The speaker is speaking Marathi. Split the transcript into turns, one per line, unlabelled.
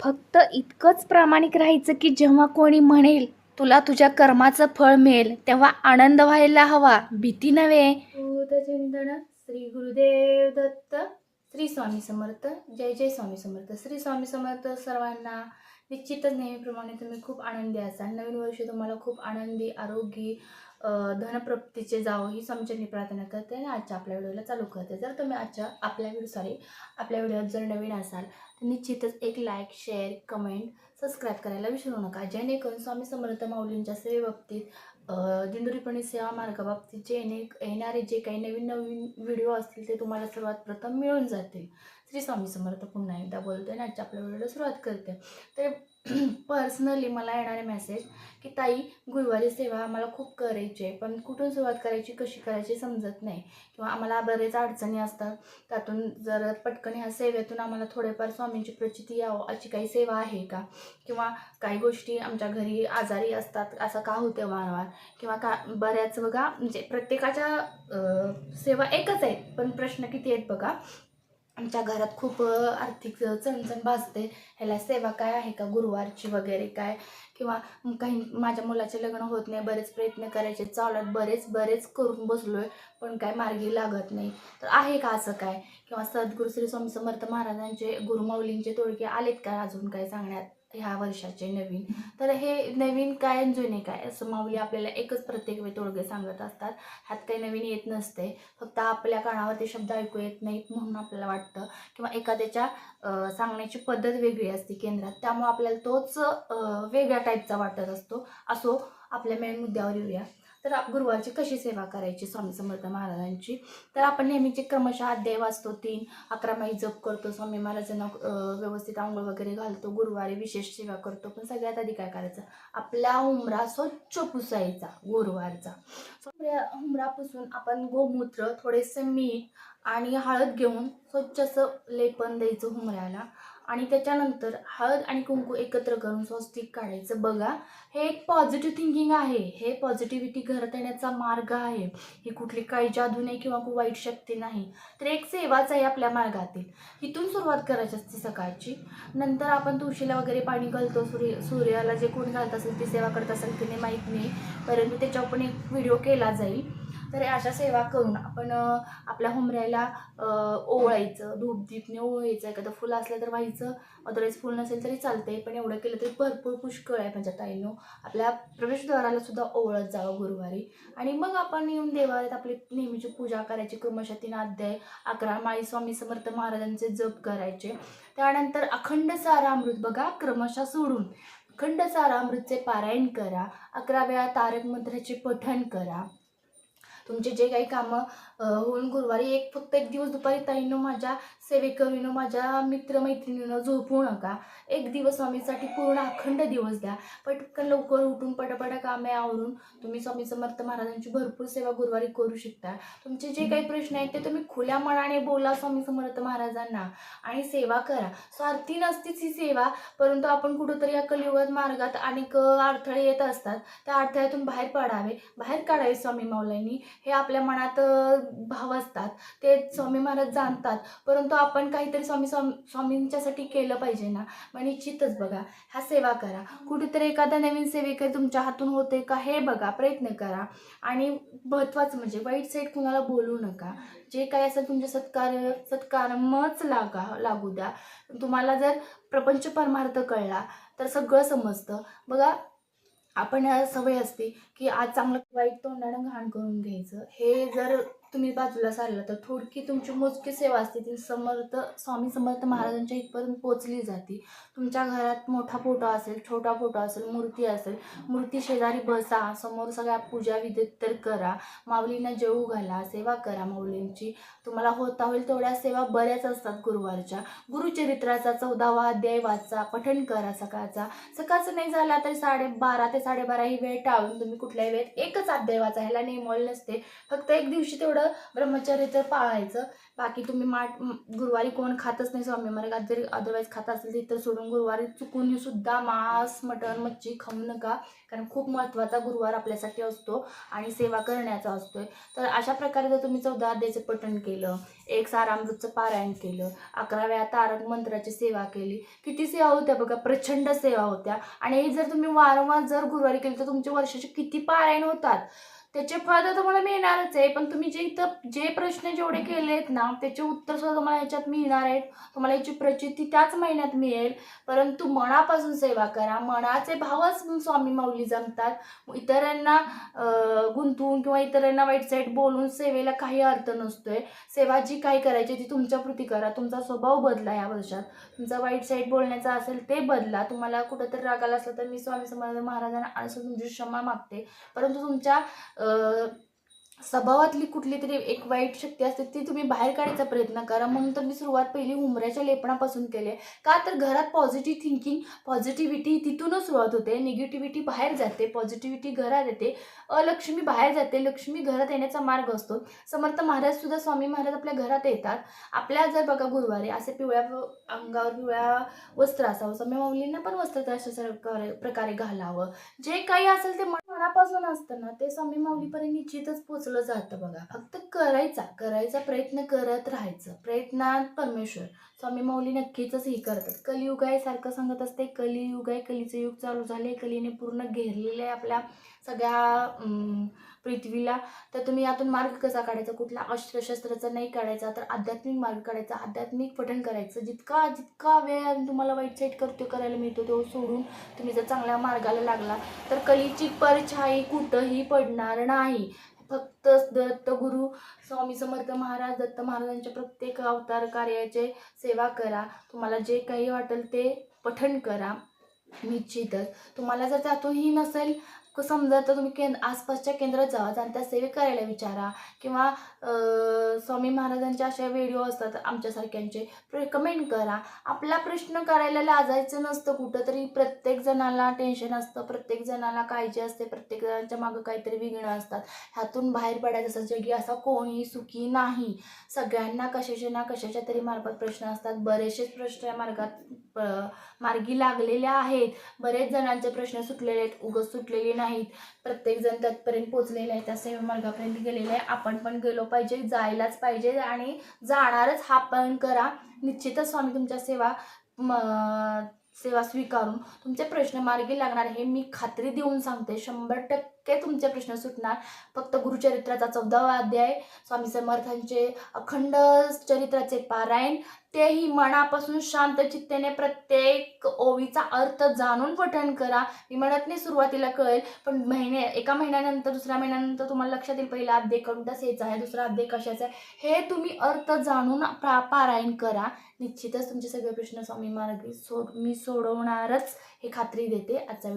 फक्त इतकंच प्रामाणिक राहायचं की जेव्हा कोणी म्हणेल तुला तुझ्या कर्माचं फळ मिळेल तेव्हा आनंद व्हायला हवा. भीती नव्हे. चिंतन श्री गुरुदेव दत्त श्री स्वामी समर्थ जय जय स्वामी समर्थ. श्री स्वामी समर्थ सर्वांना निश्चितच नेहमीप्रमाणे तुम्ही खूप आनंदी असाल. नवीन वर्ष तुम्हाला खूप आनंदी आरोग्य धनप्राप्तीचे जावो ही स्वामीचरणी प्रार्थना करते आणि आजच्या आपल्या व्हिडिओला चालू करते. जर तुम्ही आजच्या आपल्या व्हिडिओ सॉरी आपल्या व्हिडिओत जर नवीन असाल निश्चितच एक लाईक शेअर कमेंट सबस्क्राईब करायला विसरू नका. जेणेकरून स्वामी समर्थ माऊलींच्या सेवेबाबतीत दिंदुरीपणे दिंडोरीपणी सेवा मार्गाबाबतीत जे येणे येणारे जे काही नवीन नवीन व्हिडिओ असतील ते तुम्हाला सर्वात प्रथम मिळून जातील. श्री स्वामी समर्थ पुन्हा एकदा बोलते आणि आजच्या आपल्या व्हिडिओला सुरुवात करते तर पर्सनली मला येणारे मेसेज की ताई गुरुवारी सेवा आम्हाला खूप करायची आहे पण कुठून सुरुवात करायची कशी करायची समजत नाही किंवा आम्हाला बरेच अडचणी असतात. त्यातून जर पटकन ह्या सेवेतून आम्हाला थोडेफार स्वामींची प्रचिती यावं अशी काही सेवा आहे का? किंवा काही गोष्टी आमच्या घरी आजारी असतात असं का होते वारंवार? किंवा का बऱ्याच बघा म्हणजे प्रत्येकाच्या सेवा एकच आहेत पण प्रश्न किती आहेत बघा आमच्या घरात खूप आर्थिक चणचण भासते. ह्याला सेवा काय आहे का? गुरुवारची वगैरे काय? किंवा काही माझ्या मुलाचे लग्न होत नाही बरेच प्रयत्न करायचे चालत बरेच बरेच करून बसलोय पण काय मार्गी लागत नाही. तर आहे का असं काय? किंवा सद्गुरु श्री स्वामी समर्थ महाराजांचे गुरुमाऊलींचे तोडके आलेत काय अजून? काय सांगण्यात? ह्या वर्षाचे नवीन. तर हे नवीन काय जुने काय? असं माऊली आपल्याला एकच प्रत्येक वेळी तोडगे सांगत असतात. ह्यात काही नवीन येत नसते. फक्त आपल्या कानावर ते शब्द ऐकू येत नाहीत म्हणून आपल्याला वाटतं. किंवा एखाद्याच्या सांगण्याची पद्धत वेगळी असते केंद्रात. त्यामुळे आपल्याला तोच वेगळ्या टाईपचा वाटत असतो. असो आपल्या मेन मुद्द्यावर येऊया. तर गुरुवारची कशी सेवा करायची स्वामी समर्थ महाराजांची? तर आपण नेहमीचे क्रमशः अध्याय वाचतो तीन अकरा माही जप करतो स्वामी महाराजांना व्यवस्थित आंघोळ वगैरे घालतो गुरुवारी विशेष सेवा करतो पण सगळ्यात आधी काय करायचं? आपला उमरा स्वच्छ पुसायचा गुरुवारचा. उमरा पुसून आपण गोमूत्र थोडेसे मीठ आणि हळद घेऊन स्वच्छ असं लेपन द्यायचं हुमऱ्याला आणि त्याच्यानंतर हळद आणि कुंकू एकत्र करून स्वस्तिक काढायचं. बघा हे एक पॉझिटिव्ह थिंकिंग आहे. हे पॉझिटिव्हिटी घरात येण्याचा मार्ग आहे. ही कुठली काही जादू नाही किंवा खूप वाईट शक्ती नाही. तर एक सेवाच आहे आपल्या मार्गातील. इथून सुरुवात करायची असते सकाळची. नंतर आपण तुळशीला वगैरे पाणी घालतो. सूर्य सूर्याला जे कोण घालत असेल ती सेवा करत असेल की नाही माहीत नाही. परंतु त्याच्यावर पण एक व्हिडिओ केला जाईल. तर अशा सेवा करून आपण आपल्या हुमऱ्याला ओवळायचं ओवाळायचं धूप दीपने ओवायचं एखादं फुलं असलं तर व्हायचं अदरवाईज फुल नसेल तरी चालतंय पण एवढं केलं तरी भरपूर पुष्कळ आहे माझ्या ताईनो. आपल्या प्रवेशद्वाराला सुद्धा ओवळत जावं गुरुवारी. आणि मग आपण येऊन देवालयात आपली नेहमीची पूजा करायची क्रमशः तीन अध्याय अकरा माळी स्वामी समर्थ महाराजांचे जप करायचे. त्यानंतर अखंड सारा अमृत बघा क्रमशः सोडून. अखंड सारा अमृतचे पारायण करा अकरा वेळा तारक मंत्राचे पठण करा. तुमचे जे काही कामं होऊन गुरुवारी एक फक्त एक दिवस दुपारी ताईंनो माझ्या सेवेकरीनं माझ्या मित्रमैत्रिणीनं झोपू नका. एक दिवस स्वामीसाठी पूर्ण अखंड दिवस द्या. पटकन लवकर उठून पटापटा कामे आवरून तुम्ही स्वामी समर्थ महाराजांची भरपूर सेवा गुरुवारी करू शकता. तुमचे जे काही प्रश्न आहेत ते तुम्ही खुल्या मनाने बोला स्वामी समर्थ महाराजांना आणि सेवा करा. स्वार्थी नसतीच ही सेवा परंतु आपण कुठंतरी या कलियुगात मार्गात अनेक अडथळे येत असतात. त्या अडथळ्यातून बाहेर पडावे. बाहेर काढावे स्वामी माऊलांनी. हे आपल्या मनात भाव असतात. ते स्वामी महाराज जाणतात. परंतु आपण काहीतरी स्वामी स्वामी स्वामींच्यासाठी केलं पाहिजे ना. मग निश्चितच बघा ह्या सेवा करा. कुठेतरी एखादा नवीन सेवेकरी तुमच्या हातून होते का हे बघा प्रयत्न करा. आणि महत्त्वाचं म्हणजे वाईट साईड कुणाला बोलू नका. जे काय असेल तुमचे सत्कार सत्कारमच लागा लागू द्या. तुम्हाला जर प्रपंच परमार्थ कळला तर सगळं समजतं. बघा आपण सवय असते की आज चांगलं वाईट तोंडानं घाण करून घ्यायचं. हे जर तुम्ही बाजूला सारलं तर थोडकी तुमची मोजकी सेवा असते ती समर्थ स्वामी समर्थ महाराजांच्या इथपर्यंत पोचली जाते. तुमच्या घरात मोठा फोटो असेल छोटा फोटो असेल मूर्ती असेल मूर्ती शेजारी बसा समोर सगळ्या पूजा विधी तर करा. माऊलींना जेवू घाला सेवा करा माऊलींची. तुम्हाला होता होईल तेवढ्या सेवा बऱ्याच असतात गुरुवारच्या. गुरुचरित्राचा चौदावा अध्याय वाचा पठण करा सकाळचा. सकाळचं नाही झाला तरी साडेबारा ते साडेबारा ही वेळ टाळून तुम्ही कुठल्याही वेळेत एकच अध्याय वाचा. ह्याला नेमवल नसते. फक्त एक दिवशी तेवढं तेवढं ब्रह्मचर्य तर पाळायचं. बाकी तुम्ही माठ गुरुवारी कोण खातच नाही स्वामी मार्गात जरी अदरवाईज खात असेल ते तर सोडून गुरुवारी चुकून सुद्धा मांस मटण मच्छी खाऊ नका. कारण खूप महत्त्वाचा गुरुवार आपल्यासाठी असतो आणि सेवा करण्याचा असतोय. तर अशा प्रकारे जर तुम्ही चौदा अध्यायचं पठण केलं एक सारामृतचं पारायण केलं अकरा वेळा तारक मंत्राची सेवा केली किती सेवा होत्या बघा प्रचंड सेवा होत्या. आणि हे जर तुम्ही वारंवार जर गुरुवारी केली तर तुमच्या वर्षाचे किती पारायण होतात? त्याचे फळ तर तुम्हाला मिळणारच आहे पण तुम्ही जे इथं जे प्रश्न जेवढे केले आहेत ना त्याचे उत्तर सुद्धा तुम्हाला याच्यात मिळणार आहेत. तुम्हाला याची प्रचिती त्याच महिन्यात मिळेल. परंतु मनापासून सेवा करा. मनाचे भावच स्वामी माऊली जमतात. इतरांना गुंतवून किंवा इतरांना वाईट साईड बोलून सेवेला काही अर्थ नसतोय. सेवा जी काही करायची ती तुमच्यापुरती करा. तुमचा स्वभाव बदला या वर्षात. तुमचा वाईट साईड बोलण्याचा असेल ते बदला. तुम्हाला कुठंतरी रागाला असलं तर मी स्वामी समर्थ महाराजांना असं तुमची क्षमा मागते. परंतु तुमच्या 呃 स्वभावातली कुठली तरी एक वाईट शक्ती असते ती तुम्ही बाहेर काढायचा प्रयत्न करा. म्हणून तर मी सुरुवात पहिली हुमऱ्याच्या लेपणापासून केले. का तर घरात पॉझिटिव्ह थिंकिंग पॉझिटिव्हिटी तिथूनच सुरुवात होते. निगेटिव्हिटी बाहेर जाते पॉझिटिव्हिटी घरात येते. अलक्ष्मी बाहेर जाते लक्ष्मी घरात येण्याचा मार्ग असतो. समर्थ महाराज सुद्धा स्वामी महाराज आपल्या घरात येतात. आपल्या जर बघा गुरुवारी असे पिवळ्या अंगावर पिवळ्या वस्त्र असावं स्वामी माऊलींना पण वस्त्र अशा प्रकारे घालावं. जे काही असेल ते मनापासून असतं ना ते स्वामी माऊलीपर्यंत निश्चितच पोचलं जातं बघा. फक्त करायचा करायचा प्रयत्न करत राहायचं. प्रयत्नात परमेश्वर. स्वामी माऊली नक्कीच हे करतात. कलियुग आहे सारखं सांगत असते कलियुग आहे कलीचं युग चालू झाले कलीने पूर्ण घेरलेलं आहे आपल्या सगळ्या पृथ्वीला. तर तुम्ही यातून मार्ग कसा काढायचा? कुठला अस्त्रशस्त्राचा नाही काढायचा तर आध्यात्मिक मार्ग काढायचा. आध्यात्मिक पठण करायचं. जितका जितका वेळ तुम्हाला वाईट साईट करतो करायला मिळतो तो सोडून तुम्ही जर चांगल्या मार्गाला लागला तर कलीची परछाई कुठंही पडणार नाही. फक्त दत्तगुरु स्वामी समर्थ महाराज दत्त महाराजांच्या प्रत्येक अवतार कार्याचे सेवा करा. तुम्हाला जे काही वाटेल ते पठण करा. निश्चितच. तुम्हाला जर त्यातूनही नसेल समजा तर तुम्ही केंद्र आसपासच्या केंद्रात जावा आणि त्या सेवे करायला विचारा. किंवा स्वामी महाराजांचे अशा व्हिडिओ असतात आमच्यासारख्यांचे. कमेंट करा. आपला प्रश्न करायला लाजायचं नसतं कुठं तरी प्रत्येक जणाला टेन्शन असतं. प्रत्येक जणाला काळजी असते. प्रत्येक जणांच्या मागं काहीतरी विघ्न असतात. ह्यातून बाहेर पडायचं असं जगी असा कोणी सुखी नाही. सगळ्यांना कशाचे ना कशाच्या तरी मार्फत प्रश्न असतात. बरेचसेच प्रश्न या मार्गात प- मार्गी लागलेले आहेत. बरेच जणांचे प्रश्न सुटलेले आहेत उगच सुटलेले नाहीत. प्रत्येक जण त्यातपर्यंत पोचलेले आहेत त्या सेवा मार्गापर्यंत गेलेले आहे. आपण पण गेलो पाहिजे जायलाच पाहिजे आणि जाणारच हा पण करा. निश्चितच स्वामी तुमच्या सेवा म सेवा स्वीकारून तुमचे प्रश्न मार्गी लागणार. हे मी खात्री देऊन सांगते. शंभर टक्के तुमचे प्रश्न सुटणार. फक्त गुरुचरित्राचा चौदावा अध्याय स्वामी समर्थांचे अखंड चरित्राचे पारायण तेही मनापासून शांत चित्तेने प्रत्येक ओवीचा अर्थ जाणून पठण करा. मी म्हणत नाही सुरुवातीला कळेल पण महिने एका महिन्यानंतर दुसऱ्या महिन्यानंतर तुम्हाला लक्षात येईल पहिला अध्याय कोणता यायचा आहे दुसरा अध्याय कशाचा आहे हे तुम्ही अर्थ जाणून प्रा पारायण करा. निश्चितच तुमचे सगळे प्रश्न स्वामी मार्गी सोड मी सोडवणारच हे खात्री देते. आजचा